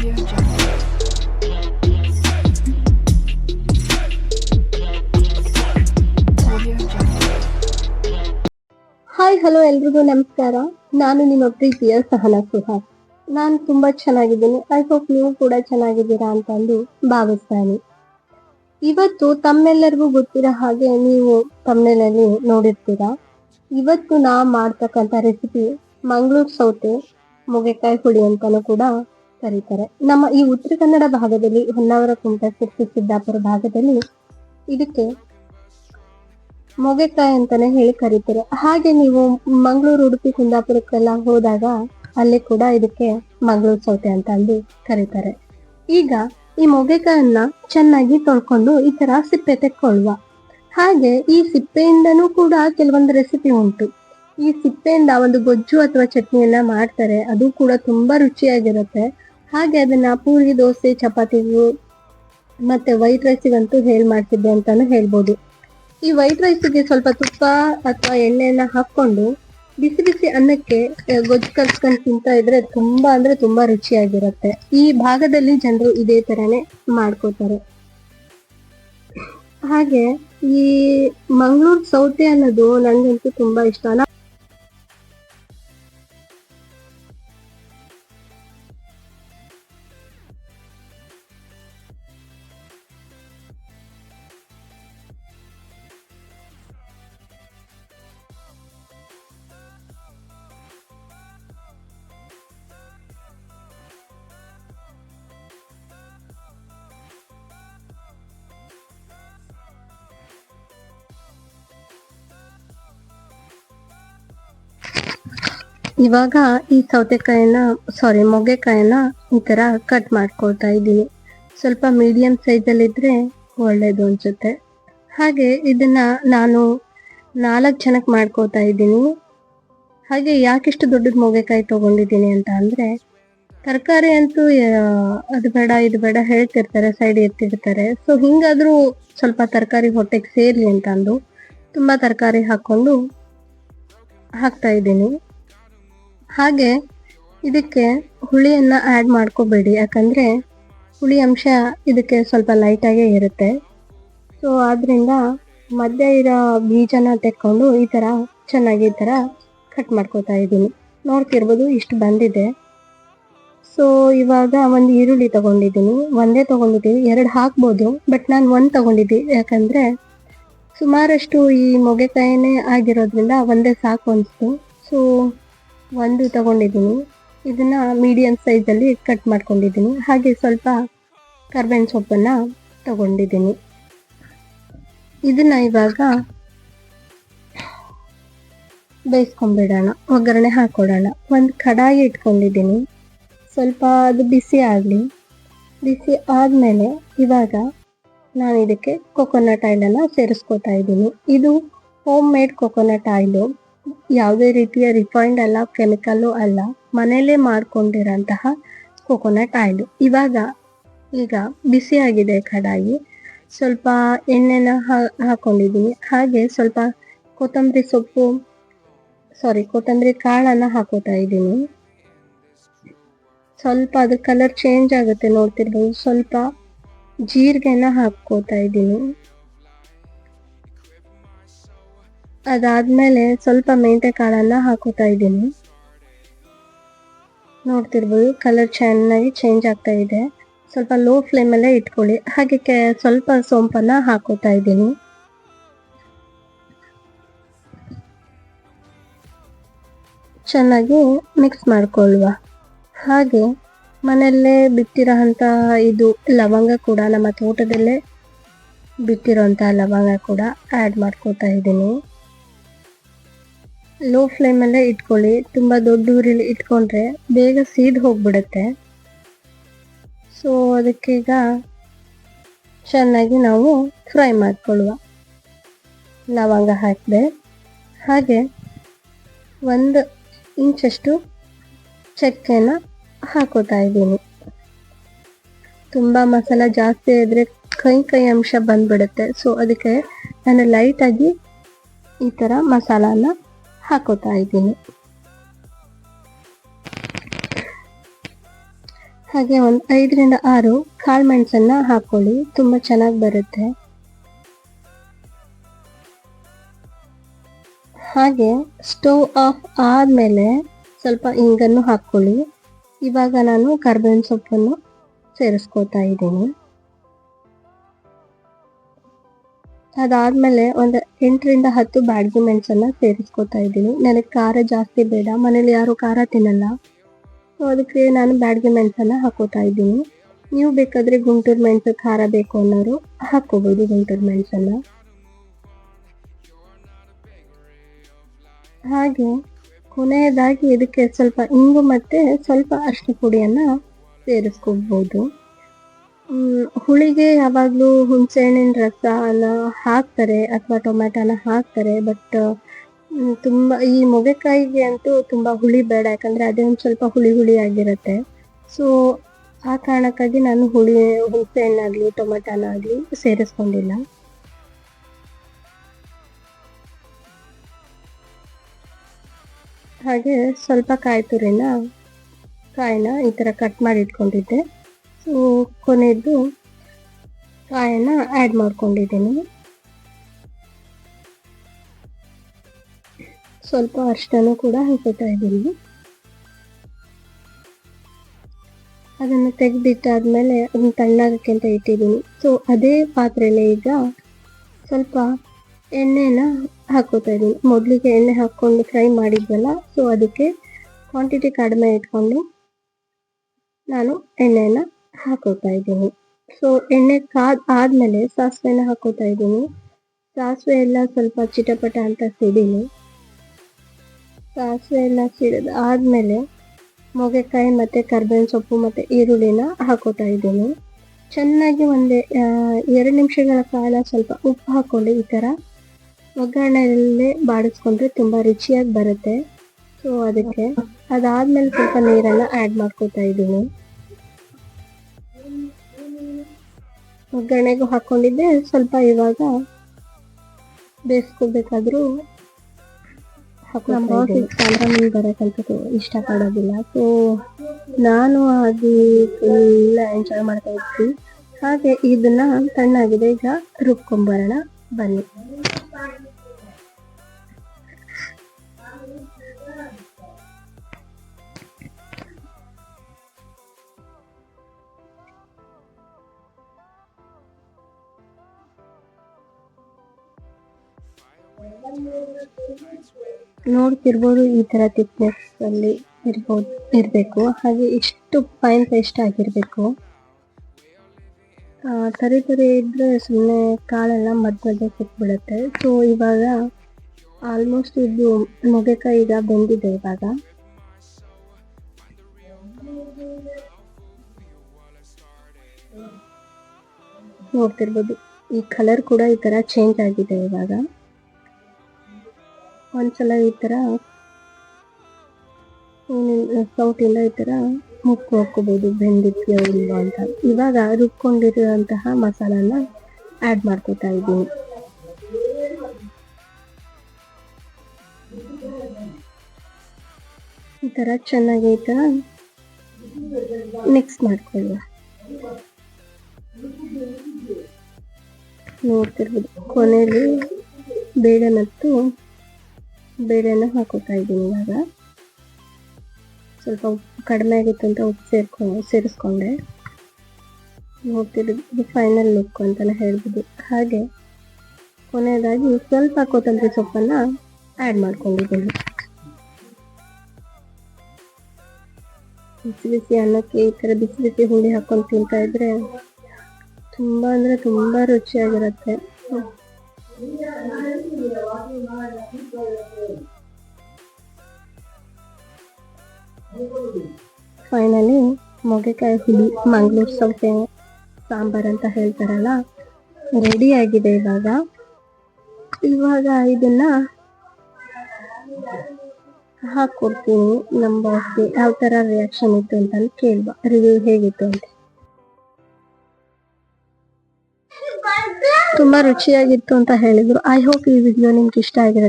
Hi hello ಎಲ್ರಿಗೂ ನಮಸ್ಕಾರ. ನಾನು ನಿಮ್ಮ ಪ್ರೀತಿಯ ಸಹನಾ ಸುಹಾಸ್ ನಾನು ತುಂಬಾ ಚೆನ್ನಾಗಿದ್ದೀನಿ. ಐ ಹೋಪ್ ನೀವು ಕೂಡ ಚೆನ್ನಾಗಿದ್ದೀರಾ ಅಂತಂದು ಭಾವಿಸ್ತಾನೆ. ಇವತ್ತು ತಮ್ಮೆಲ್ಲರಿಗೂ ಗೊತ್ತಿರೋ ಹಾಗೆ ನೀವು ತಮ್ಮನೇಲಿ ನೋಡಿರ್ತೀರಾ. ಇವತ್ತು ನಾ ಮಾಡ್ತಕ್ಕಂಥ ರೆಸಿಪಿ ಮಂಗಳೂರು ಸೌತೆ, ಮುಗೆಕಾಯಿ ಹುಳಿ ಅಂತಾನೂ ಕೂಡ ಕರೀತಾರೆ. ನಮ್ಮ ಈ ಉತ್ತರ ಕನ್ನಡ ಭಾಗದಲ್ಲಿ ಹೊನ್ನಾವರ, ಕುಮಟ ಸಿದ್ದಾಪುರ ಭಾಗದಲ್ಲಿ ಇದಕ್ಕೆ ಮೊಗೆಕಾಯಿ ಅಂತಾನೆ ಹೇಳಿ ಕರೀತಾರೆ. ಹಾಗೆ ನೀವು ಮಂಗಳೂರು, ಉಡುಪಿ, ಕುಂದಾಪುರಕ್ಕೆಲ್ಲ ಹೋದಾಗ ಅಲ್ಲಿ ಕೂಡ ಇದಕ್ಕೆ ಮಂಗಳೂರು ಸೌತೆ ಅಂತ ಅಲ್ಲಿ ಕರೀತಾರೆ. ಈಗ ಈ ಮೊಗೆಕಾಯನ್ನ ಚೆನ್ನಾಗಿ ತೊಳ್ಕೊಂಡು ಈ ತರ ಸಿಪ್ಪೆ ತೆಕ್ಕೊಳ್ಳುವ. ಹಾಗೆ ಈ ಸಿಪ್ಪೆಯಿಂದನೂ ಕೂಡ ಕೆಲವೊಂದು ರೆಸಿಪಿ ಉಂಟು. ಈ ಸಿಪ್ಪೆಯಿಂದ ಒಂದು ಗೊಜ್ಜು ಅಥವಾ ಚಟ್ನಿಯನ್ನ ಮಾಡ್ತಾರೆ. ಅದು ಕೂಡ ತುಂಬಾ ರುಚಿಯಾಗಿರುತ್ತೆ. ಹಾಗೆ ಅದನ್ನ ಪೂರಿ, ದೋಸೆ ಚಪಾತಿಗೂ ಮತ್ತೆ ವೈಟ್ ರೈಸಿಗಂತೂ ಹೇಳಿ ಮಾಡ್ತಿದ್ದೆ ಅಂತಾನು ಹೇಳ್ಬೋದು. ಈ ವೈಟ್ ರೈಸ್ಗೆ ಸ್ವಲ್ಪ ತುಪ್ಪ ಅಥವಾ ಎಣ್ಣೆಯನ್ನ ಹಾಕೊಂಡು ಬಿಸಿ ಬಿಸಿ ಅನ್ನಕ್ಕೆ ಗೊಜ್ಜು ಕಲ್ಸ್ಕೊಂಡು ತಿಂತಾ ಇದ್ರೆ ತುಂಬಾ ಅಂದ್ರೆ ತುಂಬಾ ರುಚಿಯಾಗಿರುತ್ತೆ. ಈ ಭಾಗದಲ್ಲಿ ಜನರು ಇದೇ ತರನೇ ಮಾಡ್ಕೋತಾರೆ. ಹಾಗೆ ಈ ಮಂಗಳೂರು ಸೌತೆ ಅನ್ನೋದು ನಂಗಂತೂ ತುಂಬಾ ಇಷ್ಟ. ಇವಾಗ ಈ ಸೌತೆಕಾಯಿನ ಸಾರಿ ಮೊಗೆಕಾಯಿನ ಈ ತರ ಕಟ್ ಮಾಡ್ಕೊಳ್ತಾ ಇದ್ದೀನಿ. ಸ್ವಲ್ಪ ಮೀಡಿಯಂ ಸೈಜಲ್ಲಿ ಇದ್ರೆ ಒಳ್ಳೇದು ಅನ್ಸುತ್ತೆ. ಹಾಗೆ ಇದನ್ನ ನಾನು ನಾಲ್ಕು ಜನಕ್ಕೆ ಮಾಡ್ಕೋತಾ ಇದ್ದೀನಿ. ಹಾಗೆ ಯಾಕಿಷ್ಟು ದೊಡ್ಡದ ಮೊಗೆಕಾಯಿ ತಗೊಂಡಿದ್ದೀನಿ ಅಂತ ಅಂದ್ರೆ, ತರಕಾರಿ ಅಂತೂ ಅದು ಬೇಡ, ಇದು ಬೇಡ ಹೇಳ್ತಿರ್ತಾರೆ ಸೈಡ್ ಎತ್ತಿರ್ತಾರೆ. ಸೊ ಹಿಂಗಾದ್ರೂ ಸ್ವಲ್ಪ ತರಕಾರಿ ಹೊಟ್ಟೆಗೆ ಸೇರ್ಲಿ ಅಂತ ಅಂದು ತುಂಬಾ ತರಕಾರಿ ಹಾಕೊಂಡು ಹಾಕ್ತಾ ಇದ್ದೀನಿ. ಹಾಗೆ ಇದಕ್ಕೆ ಹುಳಿಯನ್ನು ಆ್ಯಡ್ ಮಾಡ್ಕೋಬೇಡಿ. ಯಾಕಂದ್ರೆ ಹುಳಿ ಅಂಶ ಇದಕ್ಕೆ ಸ್ವಲ್ಪ ಲೈಟಾಗೇ ಇರುತ್ತೆ. ಸೊ ಆದ್ದರಿಂದ ಮಧ್ಯ ಇರೋ ಬೀಜನ ತೆಕ್ಕೊಂಡು ಈ ಥರ ಚೆನ್ನಾಗಿ ಈ ಥರ ಕಟ್ ಮಾಡ್ಕೋತಾ ಇದ್ದೀನಿ. ನೋಡ್ತಿರ್ಬೋದು ಇಷ್ಟು ಬಂದಿದೆ. ಸೊ ಇವಾಗ ಒಂದು ಈರುಳ್ಳಿ ತಗೊಂಡಿದ್ದೀನಿ. ಒಂದೇ ತಗೊಂಡಿದ್ದೀನಿ ಎರಡು ಹಾಕ್ಬೋದು ಬಟ್ ನಾನು ಒಂದು ತಗೊಂಡಿದ್ದೀನಿ ಯಾಕಂದರೆ ಸುಮಾರಷ್ಟು ಈ ಮೊಗೆಕಾಯಿನೇ ಆಗಿರೋದ್ರಿಂದ ಒಂದೇ ಸಾಕು ಅನಿಸ್ತು. ಸೊ ಒಂದು ತಗೊಂಡಿದ್ದೀನಿ. ಇದನ್ನ ಮೀಡಿಯಂ ಸೈಜಲ್ಲಿ ಕಟ್ ಮಾಡ್ಕೊಂಡಿದ್ದೀನಿ. ಹಾಗೆ ಸ್ವಲ್ಪ ಕರ್ಬೇವಿನ ಸೊಪ್ಪನ್ನ ತಗೊಂಡಿದ್ದೀನಿ. ಇದನ್ನ ಇವಾಗ ಬೇಯಿಸ್ಕೊಂಬಿಡೋಣ. ಒಗ್ಗರಣೆ ಹಾಕ್ಕೊಡೋಣ ಒಂದು ಕಡಾಯಿ ಇಟ್ಕೊಂಡಿದ್ದೀನಿ. ಸ್ವಲ್ಪ ಅದು ಬಿಸಿ ಆಗಲಿ. ಬಿಸಿ ಆದಮೇಲೆ ಇವಾಗ ನಾನು ಇದಕ್ಕೆ ಕೊಕೊನಟ್ ಆಯಿಲನ್ನು ಸೇರಿಸ್ಕೊತಾ ಇದ್ದೀನಿ. ಇದು ಹೋಮ್ ಮೇಡ್ ಕೊಕೊನಟ್ ಆಯಿಲು ಯಾವುದೇ ರೀತಿಯ ರಿಫೈನ್ಡ್ ಅಲ್ಲ ಕೆಮಿಕಲ್ಲು ಅಲ್ಲ, ಮನೆಯಲ್ಲೇ ಮಾಡ್ಕೊಂಡಿರೋಂತಹ ಕೊಕೊನಟ್ ಆಯಿಲು ಇವಾಗ ಈಗ ಬಿಸಿಯಾಗಿದೆ ಕಡಾಯಿ. ಸ್ವಲ್ಪ ಎಣ್ಣೆನ ಹಾಕೊಂಡಿದ್ದೀನಿ ಹಾಗೆ ಸ್ವಲ್ಪ ಕೊತ್ತಂಬರಿ ಸೊಪ್ಪು ಸಾರಿ ಕೊತ್ತಂಬರಿ ಕಾಳನ್ನು ಹಾಕೋತಾ ಇದ್ದೀನಿ. ಸ್ವಲ್ಪ ಅದು ಕಲರ್ ಚೇಂಜ್ ಆಗುತ್ತೆ ನೋಡ್ತಿರ್ಬೋದು. ಸ್ವಲ್ಪ ಜೀರಿಗೆನ ಹಾಕೋತಾ ಇದ್ದೀನಿ. ಅದಾದ್ಮೇಲೆ ಸ್ವಲ್ಪ ಮೆಂತೆ ಕಾಳನ್ನ ಹಾಕೋತಾ ಇದ್ದೀನಿ. ನೋಡ್ತಿರ್ಬೋದು ಕಲರ್ ಚೆನ್ನಾಗಿ ಚೇಂಜ್ ಆಗ್ತಾ ಇದೆ. ಸ್ವಲ್ಪ ಲೋ ಫ್ಲೇಮಲ್ಲೇ ಇಟ್ಕೊಳ್ಳಿ. ಹಾಗೆ ಸ್ವಲ್ಪ ಸೋಂಪನ್ನ ಹಾಕೋತಾ ಇದ್ದೀನಿ. ಚೆನ್ನಾಗಿ ಮಿಕ್ಸ್ ಮಾಡ್ಕೊಳ್ಳುವ. ಹಾಗೆ ಮನೆಯಲ್ಲೇ ಬಿತ್ತಿರೋಂಥ ಇದು ಲವಂಗ ಕೂಡ ನಮ್ಮ ತೋಟದಲ್ಲೇ ಬಿತ್ತಿರೋಂಥ ಲವಂಗ ಕೂಡ ಆ್ಯಡ್ ಮಾಡ್ಕೋತಾ ಇದ್ದೀನಿ. ಲೋ ಫ್ಲೇಮಲ್ಲೇ ಇಟ್ಕೊಳ್ಳಿ. ತುಂಬ ದೊಡ್ಡ ಊರಿಲಿ ಇಟ್ಕೊಂಡ್ರೆ ಬೇಗ ಸೀದ್ ಹೋಗ್ಬಿಡುತ್ತೆ. ಸೊ ಅದಕ್ಕೀಗ ಚೆನ್ನಾಗಿ ನಾವು ಫ್ರೈ ಮಾಡ್ಕೊಳ್ಳುವ. ಲವಂಗ ಹಾಕಿದೆ. ಹಾಗೆ ಒಂದು ಇಂಚಷ್ಟು ಚಕ್ಕೆನ ಹಾಕೋತಾ ಇದ್ದೀನಿ. ತುಂಬ ಮಸಾಲ ಜಾಸ್ತಿ ಇದ್ರೆ ಕೈ ಕೈ ಅಂಶ ಬಂದ್ಬಿಡುತ್ತೆ. ಸೊ ಅದಕ್ಕೆ ನಾನು ಲೈಟಾಗಿ ಈ ಥರ ಮಸಾಲಾನ ಹಾಕೋತಾ ಇದ್ದೀನಿ ಹಾಗೆ ಒಂದು ಐದರಿಂದ ಆರು ಕಾಳು ಮೆಣಸನ್ನ ಹಾಕೊಳ್ಳಿ, ತುಂಬ ಚೆನ್ನಾಗಿ ಬರುತ್ತೆ. ಹಾಗೆ ಸ್ಟವ್ ಆಫ್ ಆದಮೇಲೆ ಸ್ವಲ್ಪ ಇಂಗನ್ನು ಹಾಕ್ಕೊಳ್ಳಿ. ಇವಾಗ ನಾನು ಕರ್ಬೇವಿನ ಸೊಪ್ಪನ್ನು ಸೇರಿಸ್ಕೊತಾ ಇದ್ದೀನಿ ಅದಾದ್ಮೇಲೆ ಒಂದು ಎಂಟರಿಂದ ಹತ್ತು ಬ್ಯಾಡ್ಗಿ ಮೆಣಸನ್ನ ಸೇರಿಸ್ಕೊತಾ ಇದ್ದೀನಿ. ನನಗೆ ಖಾರ ಜಾಸ್ತಿ ಬೇಡ ಮನೇಲಿ ಯಾರು ಖಾರ ತಿನ್ನಲ್ಲ. ಸೊ ಅದಕ್ಕೆ ನಾನು ಬ್ಯಾಡ್ಗಿ ಮೆಣಸನ್ನ ಹಾಕೋತಾ ಇದ್ದೀನಿ. ನೀವು ಬೇಕಾದ್ರೆ ಗುಂಟೂರು ಮೆಣಸು ಖಾರ ಬೇಕು ಅನ್ನೋರು ಹಾಕೋಬಹುದು ಗುಂಟೂರು ಮೆಣಸನ್ನ ಹಾಗೆ ಕೊನೆಯದಾಗಿ ಇದಕ್ಕೆ ಸ್ವಲ್ಪ ಇಂಗು ಮತ್ತೆ ಸ್ವಲ್ಪ ಅರಿಶಿನ ಪುಡಿಯನ್ನ ಸೇರಿಸ್ಕೊಳ್ಬೋದು ಮ್, ಹುಳಿಗೆ ಯಾವಾಗಲೂ ಹುಣಸೆಹಣ್ಣಿನ ರಸನ ಹಾಕ್ತಾರೆ ಅಥವಾ ಟೊಮೆಟೊನ ಹಾಕ್ತಾರೆ ಬಟ್ ತುಂಬ, ಈ ಮೊಗೆಕಾಯಿಗೆ ಅಂತೂ ತುಂಬ ಹುಳಿ ಬೇಡ, ಯಾಕಂದರೆ ಅದೇ ಒಂದು ಸ್ವಲ್ಪ ಹುಳಿ ಹುಳಿ ಆಗಿರುತ್ತೆ. ಸೊ ಆ ಕಾರಣಕ್ಕಾಗಿ ನಾನು ಹುಳಿ, ಹುಣಸೆಹಣ್ಣಾಗಲಿ ಟೊಮೆಟೊನಾಗಲಿ ಸೇರಿಸ್ಕೊಂಡಿಲ್ಲ. ಹಾಗೆ ಸ್ವಲ್ಪ ಕಾಯಿ ತುರಿನ, ಕಾಯಿನ ಈ ಥರ ಕಟ್ ಮಾಡಿ ಇಟ್ಕೊಂಡಿದ್ದೆ. ಕೊನೆಯದು ಕಾಯನ್ನ ಆ್ಯಡ್ ಮಾಡ್ಕೊಂಡಿದ್ದೀನಿ. ಸ್ವಲ್ಪ ಅರಿಶಿನೂ ಕೂಡ ಹಾಕೋತಾ ಇದ್ದೀನಿ. ಅದನ್ನು ತೆಗೆದಿಟ್ಟಾದ್ಮೇಲೆ ಅದನ್ನು ತಣ್ಣಾಗಕ್ಕೆ ಅಂತ ಇಟ್ಟಿದ್ದೀನಿ. ಸೊ ಅದೇ ಪಾತ್ರೆಯಲ್ಲಿ ಈಗ ಸ್ವಲ್ಪ ಎಣ್ಣೆನ ಹಾಕೋತಾ ಇದ್ದೀನಿ. ಮೊದಲಿಗೆ ಎಣ್ಣೆ ಹಾಕ್ಕೊಂಡು ಫ್ರೈ ಮಾಡಿದ್ವಲ್ಲ ಸೊ ಅದಕ್ಕೆ ಕ್ವಾಂಟಿಟಿ ಕಡಿಮೆ ಇಟ್ಕೊಂಡು ನಾನು ಎಣ್ಣೆನ ಹಾಕೋತಾ ಇದ್ದೀನಿ. ಸೊ ಎಣ್ಣೆ ಕಾದ್ ಆದ್ಮೇಲೆ ಸಾಸಿವೆನ ಹಾಕೋತಾ ಇದ್ದೀನಿ. ಸಾಸಿವೆ ಎಲ್ಲ ಸ್ವಲ್ಪ ಚಿಟಪಟ ಅಂತ ಸಿಡೀನಿ ಸಾಸಿವೆ ಎಲ್ಲ ಸಿಡಿದ ಆದ್ಮೇಲೆ ಮೊಗೆಕಾಯಿ ಮತ್ತೆ ಕರ್ಬೇವಿನ ಸೊಪ್ಪು ಮತ್ತೆ ಈರುಳ್ಳಿನ ಹಾಕೋತಾ ಇದ್ದೀನಿ. ಚೆನ್ನಾಗಿ ಒಂದೇ ಎರಡು ನಿಮಿಷಗಳ ಕಾಲ ಸ್ವಲ್ಪ ಉಪ್ಪು ಹಾಕೊಂಡು ಈ ಥರ ಒಗ್ಗರಣೆಯಲ್ಲೇ ಬಾಡಿಸ್ಕೊಂಡ್ರೆ ತುಂಬ ರುಚಿಯಾಗಿ ಬರುತ್ತೆ. ಸೊ ಅದಕ್ಕೆ ಅದಾದ್ಮೇಲೆ ಸ್ವಲ್ಪ ನೀರನ್ನ ಆ್ಯಡ್ ಮಾಡ್ಕೋತಾ ಇದ್ದೀನಿ. ಒಗ್ಗರಣೆಗೂ ಹಾಕೊಂಡಿದ್ದೆ. ಸ್ವಲ್ಪ ಇವಾಗ ಬೇಯಿಸ್ಕೋಬೇಕಾದ್ರೂ ನಮ್ಮ ಬರೋಕ್ಕಂತೂ ಇಷ್ಟಪಡೋದಿಲ್ಲ. ಸೊ ನಾನು ಆಗಿ ಫುಲ್ ಎಂಜಾಯ್ ಮಾಡ್ತಾ ಇದ್ವಿ. ಹಾಗೆ ಇದನ್ನ ತಣ್ಣಾಗಿದೆ. ಈಗ ರುಬ್ಕೊಂಬರೋಣ ಬನ್ನಿ. ನೋಡ್ತಿರ್ಬೋದು ಈ ತರ ತಿಕ್ನೆಸ್ ಅಲ್ಲಿ ಇರ್ಬೋದು, ಇರಬೇಕು. ಹಾಗೆ ಇಷ್ಟು ಫೈನ್ ಪೇಸ್ಟ್ ಆಗಿರಬೇಕು. ತರಿ ತರಿ ಇದ್ರೆ ಸುಮ್ಮನೆ ಕಾಳೆಲ್ಲ ಮಧ್ಯ ಮಧ್ಯೆ ಸಿಕ್ಬಿಡುತ್ತೆ ಸೊ ಇವಾಗ ಆಲ್ಮೋಸ್ಟ್ ಇದು ಮೊಗೆಕಾಯಿ ಈಗ ಬಂದಿದೆ ಇವಾಗ. ನೋಡ್ತಿರ್ಬೋದು. ಈ ಕಲರ್ ಕೂಡ ಈ ತರ ಚೇಂಜ್ ಆಗಿದೆ ಇವಾಗ. ಒಂದ್ಸಲ ಈ ತರ ಸೌಟಿಂದ ಈ ತರ ಮುಕ್ಕು ಹಾಕೋಬಹುದು ಬೆಂದಿದ್ಯೋ ಇಲ್ವ ಅಂತ. ಇವಾಗ ರುಬ್ಕೊಂಡಿರುವಂತಹ ಮಸಾಲಾನ ಆಡ್ ಮಾಡ್ಕೊತಾ ಇದ್ದೀನಿ. ಈ ತರ ಚೆನ್ನಾಗಿ ಈ ತರ ಮಿಕ್ಸ್ ಮಾಡ್ಕೊಳ್ಳಿ ನೋಡ್ತಿರ್ಬೋದು, ಕೊನೆಯಲ್ಲಿ ಬೇಳೆ ಮತ್ತು ಬೇಳೆನ ಹಾಕೋತಾ ಇದ್ದೀನಿ ಇವಾಗ. ಸ್ವಲ್ಪ ಉಪ್ಪು ಕಡಿಮೆ ಆಗಿತ್ತು ಅಂತ ಉಪ್ಪು ಸೇರ್ಕೊ, ಸೇರಿಸ್ಕೊಂಡೆ. ನೋಡ್ತಿರೋದು ಫೈನಲ್ ಲುಕ್ ಅಂತಾನೆ ಹೇಳ್ಬೋದು. ಹಾಗೆ, ಕೊನೆಯದಾಗಿ ಸ್ವಲ್ಪ ಕೊತ್ತಂಬರಿ ಸೊಪ್ಪನ್ನ ಆ್ಯಡ್ ಮಾಡ್ಕೊಂಡಿದ್ದೀನಿ. ಬಿಸಿ ಬಿಸಿ ಅನ್ನಕ್ಕೆ ಈ ಥರ ಬಿಸಿ ಬಿಸಿ ಹುಳಿ ಹಾಕೊಂಡು ತಿಂತಾ ಇದ್ರೆ ತುಂಬ ಅಂದರೆ ತುಂಬ ರುಚಿಯಾಗಿರುತ್ತೆ. ಫೈನಲಿ ಮೊಗೆಕಾಯಿ ಹುಳಿ ಮಂಗಳೂರು ಸೌತೆ, ಸಾಂಬಾರ್ ಅಂತ ಹೇಳ್ತಾರಲ್ಲ ರೆಡಿ ಆಗಿದೆ ಇವಾಗ. ಇವಾಗ ಇದನ್ನ ಹಾಕ್ಕೊಡ್ತೀನಿ ನಮ್ಮ ಬಾಸ್ಗೆ ಯಾವ ಥರ ರಿಯಾಕ್ಷನ್ ಇತ್ತು ಅಂತ ಕೇಳ್ಬ ರಿವ್ಯೂ ಹೇಗಿತ್ತು ಅಂತ. ತುಂಬಾ ರುಚಿಯಾಗಿತ್ತು ಅಂತ ಹೇಳಿದ್ರು. ಐ ಹೋಪ್ ಈ ವಿಡಿಯೋ ನಿಮ್ಗೆ ಇಷ್ಟ ಆಗಿರುತ್ತೆ.